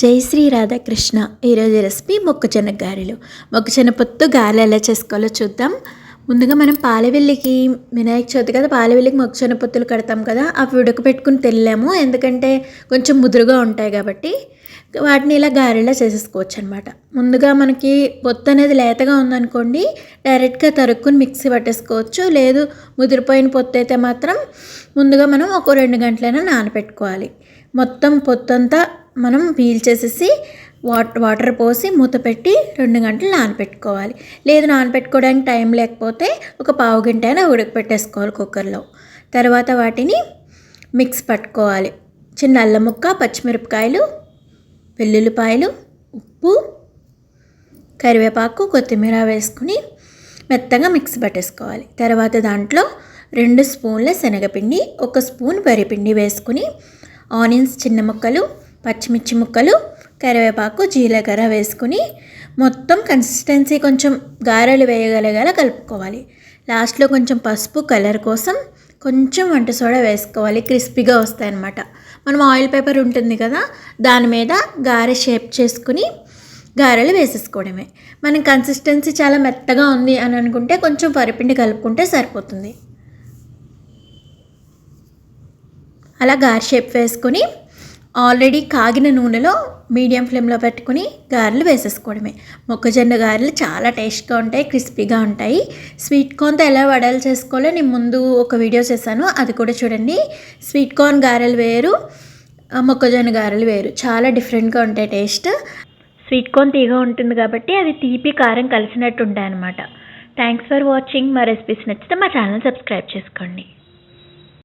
జై శ్రీ రాధాకృష్ణ. ఈరోజు రెసిపీ మొక్కజొన్న గారెలు. మొక్కజొన్న పొత్తు గారెలు ఎలా చేసుకోవాలో చూద్దాం. ముందుగా మనం పాలవెల్లికి వినాయక చవితి కదా పాలవెల్లికి మొక్కజొన్న పొత్తులు కడతాం కదా అవి ఉడకపెట్టుకుని తెల్లాము ఎందుకంటే కొంచెం ముదురుగా ఉంటాయి కాబట్టి వాటిని ఇలా గారెలా చేసేసుకోవచ్చు అనమాట ముందుగా మనకి పొత్తు అనేది లేతగా ఉందనుకోండి డైరెక్ట్గా తరుక్కుని మిక్సీ పట్టేసుకోవచ్చు. లేదు ముదిరిపోయిన పొత్తు అయితే మాత్రం ముందుగా మనం ఒక రెండు గంటలైనా నానబెట్టుకోవాలి మొత్తం పొత్తంతా మనం పీల్ చేసేసి వాటర్ వాటర్ పోసి మూత పెట్టి రెండు గంటలు నానబెట్టుకోవాలి లేదు నానబెట్టుకోవడానికి టైం లేకపోతే ఒక పావు గంట అయినా ఉడకపెట్టేసుకోవాలి కుక్కర్లో. తర్వాత వాటిని మిక్స్ పట్టుకోవాలి. చిన్న అల్లం ముక్క పచ్చిమిరపకాయలు వెల్లుల్లిపాయలు ఉప్పు కరివేపాకు కొత్తిమీర వేసుకుని మెత్తగా మిక్స్ పట్టేసుకోవాలి. తర్వాత దాంట్లో రెండు స్పూన్ల శనగపిండి ఒక స్పూన్ వరిపిండి వేసుకుని ఆనియన్స్ చిన్న ముక్కలు పచ్చిమిర్చి ముక్కలు కరివేపాకు జీలకర్ర వేసుకుని మొత్తం కన్సిస్టెన్సీ కొంచెం గారెలు వేయగలిగేలా కలుపుకోవాలి. లాస్ట్లో కొంచెం పసుపు కలర్ కోసం కొంచెం వంట సోడా వేసుకోవాలి. క్రిస్పీగా వస్తాయన్నమాట. మనం ఆయిల్ పేపర్ ఉంటుంది కదా దాని మీద గారె షేప్ చేసుకుని గారెలు వేసేసుకోవడమే. మనం కన్సిస్టెన్సీ చాలా మెత్తగా ఉంది అని అనుకుంటే కొంచెం వరిపిండి కలుపుకుంటే సరిపోతుంది. అలా గారె షేప్ వేసుకొని ఆల్రెడీ కాగిన నూనెలో మీడియం ఫ్లేమ్లో పెట్టుకుని గారెలు వేసేసుకోవడమే. మొక్కజొన్న గారెలు చాలా టేస్ట్గా ఉంటాయి క్రిస్పీగా ఉంటాయి. స్వీట్ కార్న్తో ఎలా వడలు చేసుకోవాలో నేను ముందు ఒక వీడియో చేశాను. అది కూడా చూడండి. స్వీట్ కార్న్ గారెలు వేరు మొక్కజొన్న గారెలు వేరు. చాలా డిఫరెంట్గా ఉంటాయి టేస్ట్. స్వీట్ కార్న్ తీగా ఉంటుంది కాబట్టి అది తీపి కారం కలిసినట్టు ఉంటాయి అనమాట థ్యాంక్స్ ఫర్ వాచింగ్. మా రెసిపీస్ నచ్చితే మా ఛానల్ సబ్స్క్రైబ్ చేసుకోండి.